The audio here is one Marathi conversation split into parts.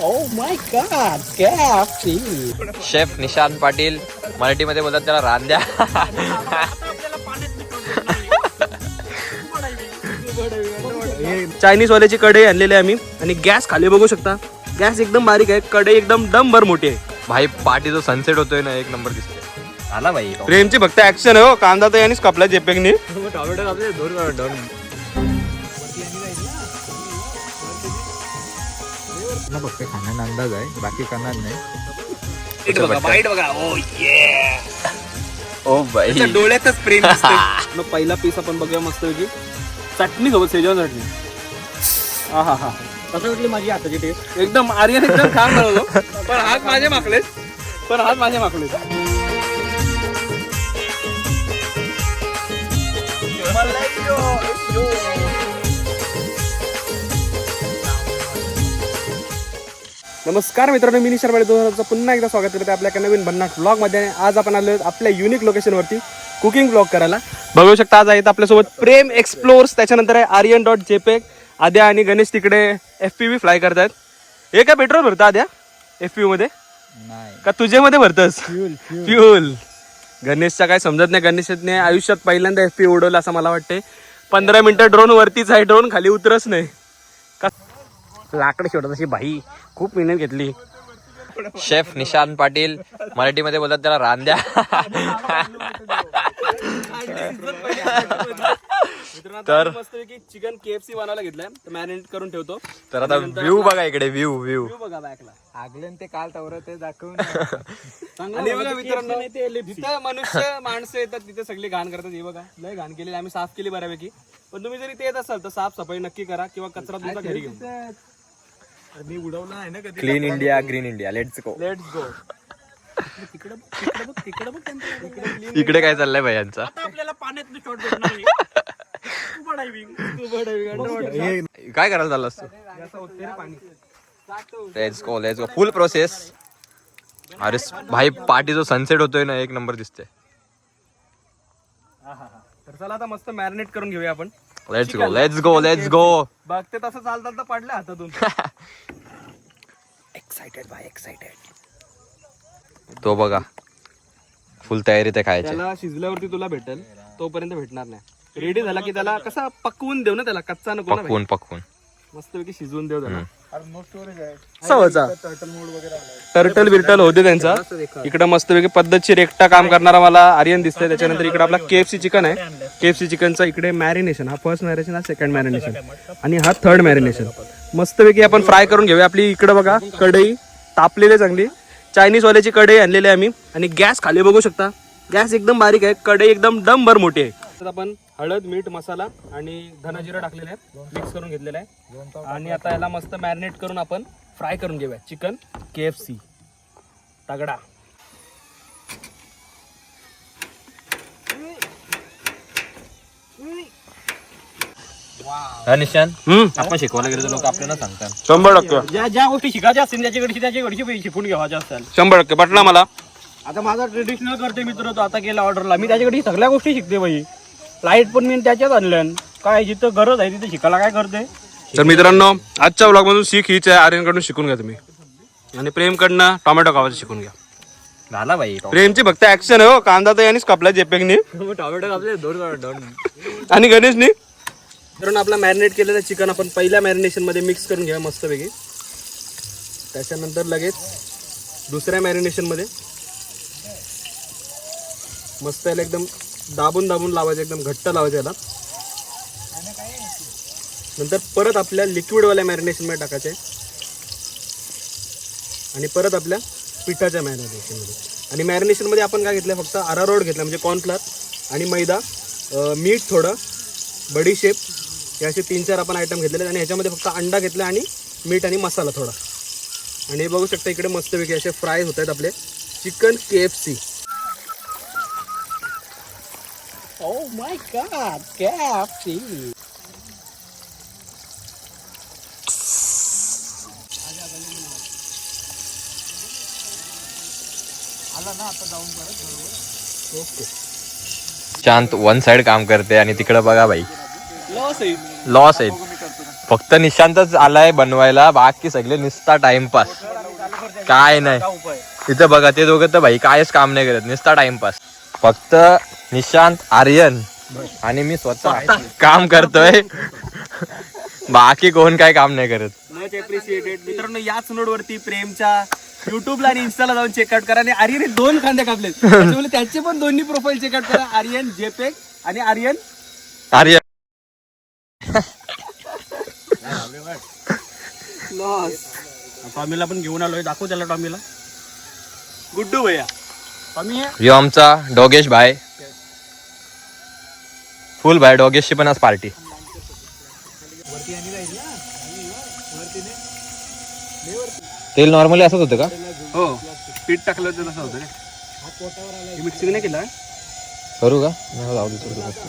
Oh my god, KFC. Chef Nishant Patil मराठीमध्ये बोलतात त्याला रांद्या. चायनीज वाल्याची कढई आणलेली आहे आम्ही. आणि गॅस खाली बघू शकता. गॅस एकदम बारीक आहे. कढई एकदम डंबर मोठी आहे. भाई पार्टी जो सनसेट होतोय ना एक नंबर दिसतोय. आला भाई. प्रेमची फक्त ऍक्शन आहे हो. कांदा तर यानेच कापला जेपेकनी ना फक्त खाण्याचा अंदाज आहे बाकी करणार नाही. ओ भाई त्याच्या डोळ्यातच प्रेम दिसतंय. मग पहिला पीस आपण बघूया मस्त पैकी. चटणी सोबत सेजवान चटणी. हा हा हा. कसं वाटली माझी हाताची टेस्ट एकदम आर्यन एकदम छान बनवतो पण हात माझे माकलेत. पण हात माझे माकलेत. नमस्कार मित्रांनो मी निशार दोनचं पुन्हा एकदा स्वागत करते आपल्या एका नवीन भन्नाट ब्लॉगमध्ये आज आपण आलो आपल्या युनिक लोकेशनवरती कुकिंग ब्लॉग करायला. बघू शकता आज आहेत आपल्यासोबत प्रेम एक्सप्लोर्स त्याच्यानंतर आहे आर्यन डॉट जेपेक आद्या आणि गणेश तिकडे एफ पी व्ही फ्लाय करतायत. हे काय पेट्रोल भरतं आद्या? एफ पी मध्ये? का तुझे मध्ये भरतस फ्युल गणेशचा काय समजत नाही गणेशने आयुष्यात पहिल्यांदा एफ पी उडवलं असं मला वाटते पंधरा मिनिटं ड्रोन वरतीच आहे ड्रोन खाली उतरच नाही. लाकडं शेवटत अशी भाई. खूप मेहनत घेतली. शेफ निशांत पाटील मराठीमध्ये बोलतात त्याला रांद्या. तर चिकन केएफसी बनवायला घेतलंय मॅरिनेट करून ठेवतो तर आता व्ह्यू बघा इकडे व्ह्यू व्ह्यू बघा बॅकला आगले ते काल तवर ते दाखवून. मनुष्य माणसं येतात तिथे सगळी घाण करतात. हे बघा लय घाण केलेली आम्ही साफ केली बऱ्यापैकी. पण तुम्ही जरी ते येत असाल तर साफ सफाई नक्की करा किंवा कचरा तुमचा घरी घेऊन. मी उडवला आहे ना कधी? Clean India green India let's go let's go तिकडे बघ तिकडे बघ तिकडे बघ त्यांचं- तिकडे clean इकडे काय चाललंय भाई यांचा? आपल्याला पाण्यात शॉट भेटणार नाही. Scuba diving. काय करायला चाललं असतो. Let's go let's go full process अरे भाई पार्टी जो सनसेट होतोय ना एक नंबर दिसतोय. तर चला आता मस्त मॅरिनेट करून घेऊया आपण. Let's go let's go let's go बघते तसं चालतात तर पडल्या हातातून. एक्साइटेड बाय एक्साइटेड तो बघा. फुल तयारी ते खायची. त्याला शिजल्यावरती तुला भेटेल. तोपर्यंत भेटणार नाही. रेडी झाला की त्याला कसा पकवून देऊ ना त्याला? कच्चा नको ना पकवून पकवून. मस्तपैकी शिजवून देऊ त्याला सवचा टर्टल मोड वगैरे आलाय. टर्टल बिर्टल होते त्यांचा. इकडं मस्तपैकी पद्धतशीर एकटा काम करणारा मला आर्यन दिसतोय. त्याच्यानंतर इकडे आपला केएफसी चिकन आहे. केएफसी चिकनचा इकडे मॅरिनेशन हा फर्स्ट मॅरिनेशन हा सेकंड मॅरिनेशन आणि हा थर्ड मॅरिनेशन मस्तपैकी आपण फ्राय करून घेऊया. आपली इकडे बघा कढई तापलेली चांगली. चायनीज वाल्याची कढई आणलेली आहे आम्ही. आणि गॅस खाली बघू शकता. गॅस एकदम बारीक आहे. कढई एकदम डंबर मोठी आहे. तर आपण हळद मीठ मसाला आणि धनाजिरा टाकलेला आहे मिक्स करून घेतलेला आहे आणि आता याला मस्त मॅरिनेट करून आपण फ्राय करून घेऊया. चिकन के एफ सी तगडा. निशान आपण शिकवायला गेलो लोक आपल्याला सांगतात. शंभर टक्के. ज्या ज्या गोष्टी शिकायच्या असतील त्याच्याकडे त्याच्याकडे शिकून घ्यावाच्या असतील शंभर टक्के. पटला मला? आता माझा ट्रेडिशनल करते मित्र तो आता केला ऑर्डरला मी त्याच्याकडे सगळ्या गोष्टी शिकते बाई. लाइट पण मी त्याच्यात आणल्यान काय जिथं गरज आहे तिथे शिकायला काय करते तर मित्रांनो आजच्या ब्लॉग मधून सीख हीच आहे. आर्यनकडून शिकून घ्या तुम्ही. आणि प्रेमकडनं टोमॅटो खावायचं शिकून घ्या. झाला भाई प्रेमची फक्त ऍक्शन आहे हो. कांदा तर यानेच कापला जेपेकनी टोमॅटो आपले दोन आणि गणेशनी. मित्रांनो आपला मॅरिनेट केलेलं चिकन आपण पहिल्या मॅरिनेशनमध्ये मिक्स करून घ्या मस्तपैकी. त्याच्यानंतर लगेच दुसऱ्या मॅरिनेशनमध्ये. मस्त एकदम दाबून दाबून लावायचं एकदम घट्ट लावायचं याला. नंतर परत आपल्या लिक्विडवाल्या मॅरिनेशनमध्ये टाकायचे. आणि परत आपल्या पिठाच्या मॅरिनेशनमध्ये. आणि मॅरिनेशनमध्ये आपण काय घेतलं फक्त आरारोड घेतला म्हणजे कॉर्नफ्लॉर आणि मैदा मीठ थोडं बडीशेप हे असे तीन चार आपण आयटम घेतलेले आहेत. आणि ह्याच्यामध्ये फक्त अंडा घेतला आणि मीठ आणि मसाला थोडा. आणि हे बघू शकता इकडे मस्तपैकी असे फ्राय होत आहेत आपले. Chicken K F C. Oh my god, KFC. शांत वन साइड काम करते आणि तिकडे बघा भाई लॉस आहे. लॉस आहेत फक्त निशांतच आलाय बनवायला बाकी सगळे नुसता टाइमपास काय नाही. तिथं बघा ते दोघं तर भाई कायच काम नाही करत. नुसता टाइमपास फक्त निशांत आर्यन. आणि मी स्वतः काम करतोय. बाकी कोण काय काम नाही करत. मच एप्रिशिएटेड मित्रांनो याच नोडवरती प्रेमच्या युट्यूबला आणि इन्स्टाला जाऊन चेकआउट करा. आणि आर्यन दोन खांदे त्याच्यामुळे त्याचे पण दोन्ही प्रोफाईल चेकआउट करा. आर्यन जेपेक आणि आर्यन. आर्यन. लॉस टॉमीला पण घेऊन आलोय. दाखव त्याला टॉमीला. गुड्डू भैया. यो आमचा डोगेश भाई. फुल भाई डोगेशची पण आज पार्टी तेल नॉर्मली असंच होतं का? हो पीठ टाकलं तर तसं होतं रे. मिक्सिंग नाही केलं करू का? नाही सोडू फक्त.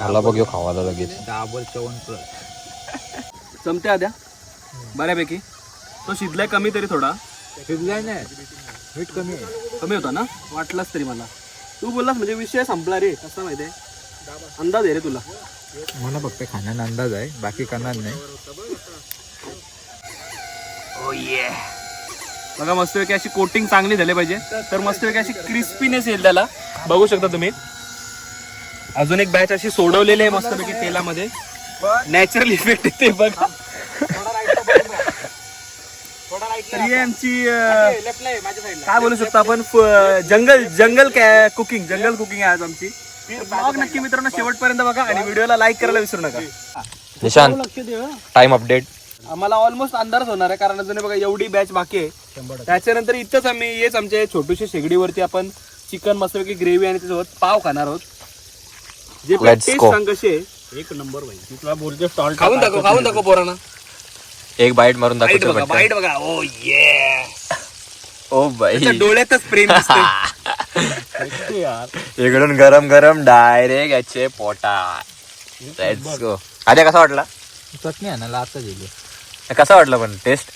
मला बघ यो खावाला लगेच. डाबर चवन प्लस चमते आद्या बऱ्यापैकी. तो शिजलाय कमी तरी थोडा. शिजलाय नाही मीठ कमी आहे. कमी होता ना? वाटलाच तरी मला. तू बोललास म्हणजे विषय संपला रे कसा माहितीये अंदाज आहे रे तुला. मला फक्त खाण्याचा अंदाज आहे बाकी करणार नाही. बघा मस्तपैकी अशी कोटिंग चांगली झाली पाहिजे. तर मस्तपैकी अशी क्रिस्पीनेस येईल त्याला. बघू शकता तुम्ही. अजून एक बॅच अशी सोडवलेली आहे मस्तपैकी तेलामध्ये. नॅचरल इफेक्ट येते बघा. तर ही आमची अं, काय बोलू शकतो आपण? जंगल जंगल कुकिंग जंगल कुकिंग आहे आज आमची. ब्लॉग नक्की मित्रांनो शेवटपर्यंत बघा आणि व्हिडिओला लाईक करायला विसरू नका. निशांत. टाइम अपडेट आम्हाला ऑलमोस्ट अंधारच होणार आहे कारण अजून बघा एवढी बॅच बाकी आहे. त्याच्यानंतर इथंच आम्ही हेच आमच्या छोटूशा शेगडीवरती आपण चिकन मस्तपैकी ग्रेव्ही आणि त्याच्यासोबत पाव खाणार आहोत. जे टेस्ट. सांग कशी आहे. एक नंबर भाई तुला बोलतो स्टॉल खाऊन दाखव खाऊन दाखव पोरांना. एक बाईट मारून बाईट दाखवतो बघा पटकन. बाईट बघा. ओ ये ओ बाई. त्याच्या डोळ्यातच प्रेम दिसतंय. यार इकडून गरम गरम डायरेक्ट याचे पोटा लेट्स गो अरे कसा वाटला? चटणी आणायला आता दिली कसा वाटला पण? टेस्ट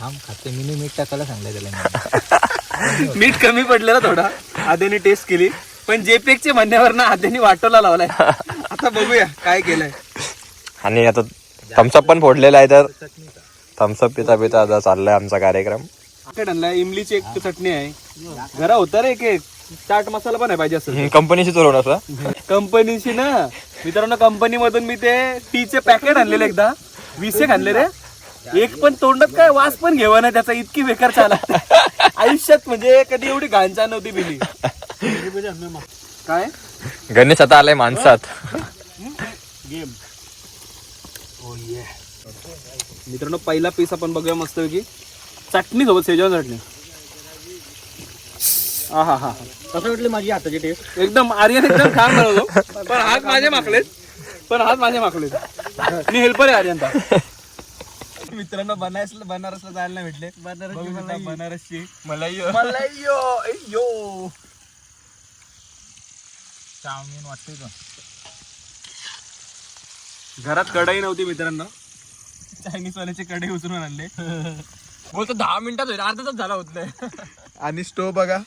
थांब खाते. मिनी मीठ टाकायला सांगलंय त्याला मी. मीठ कमी पडलेला थोडा. आद्याने टेस्ट केली. पण जेपेकच्या म्हणण्यावर ना आद्याने वाटोला लावलाय. आता बघूया काय केलंय. आणि आता थम्सअप पण फोडलेला आहे तर. थम्सअप पिता पिता आता चाललाय आमचा कार्यक्रम. इमलीची एक चटणी आहे. घरा होता रे एक चाट मसाला पण आहे पाहिजे असं कंपनीशी चोरून असं? कंपनीची ना. मित्रांनो कंपनी मधून मी ते टीचे पॅकेट आणलेले एकदा. वीस एक आणले रे. एक पण तोंडात काय वास पण घेवा ना त्याचा इतकी बेकार चाला आयुष्यात म्हणजे कधी एवढी घाण चा नव्हती पिली. काय? गणेश आता आलाय माणसात. गेम मित्रांनो पहिला पीस आपण बघूया मस्त पैकी चटणी सोबत शेजवान चटणी. हा हा हा. कसं वाटली माझी हाताची टेस्ट एकदम आर्यन एकदम छान बनवतो. पण हात माझे मागलेत पण हात माझे मागलेत मी हेल्पर आहे आर्यनचा मित्रांनो बनारस बनारसला जायला नाही भेटले. बनारस बनारसची मलाई मलाई यो चाऊमिन वाटते का घरात कढई नव्हती मित्रांनो. चायनीज वाल्याचे कढई उचलून आणले. बोलतो दहा मिनिटात होईल अर्धा तास झाला होत नाही. आणि स्टोव बघा.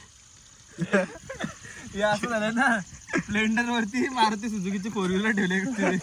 हे असं झालं ना स्प्लेंडर वरती मारुती सुझुकीची फोर व्हीलर ठेवले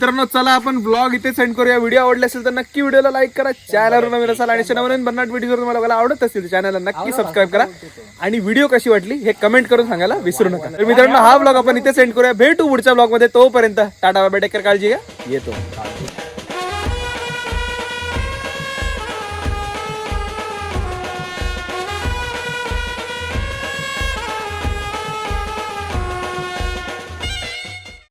मित्रांनो चला आपण ब्लॉग इथे सेंड करूया. व्हिडिओ आवडले असेल तर नक्की व्हिडिओला लाईक करा. चॅनलवर नवीन असाल आणि नवीन भन्नाट व्हिडिओ तुम्हाला आवडत असतील चॅनलला नक्की सबस्क्राईब करा. आणि व्हिडिओ कशी वाटली हे कमेंट करून सांगायला विसरू नका. तर मित्रांनो हा ब्लॉग आपण इथे सेंड करूया. भेटू पुढच्या ब्लॉगमध्ये. तोपर्यंत टाटा बाय टेकर काळजी घ्या. येतो.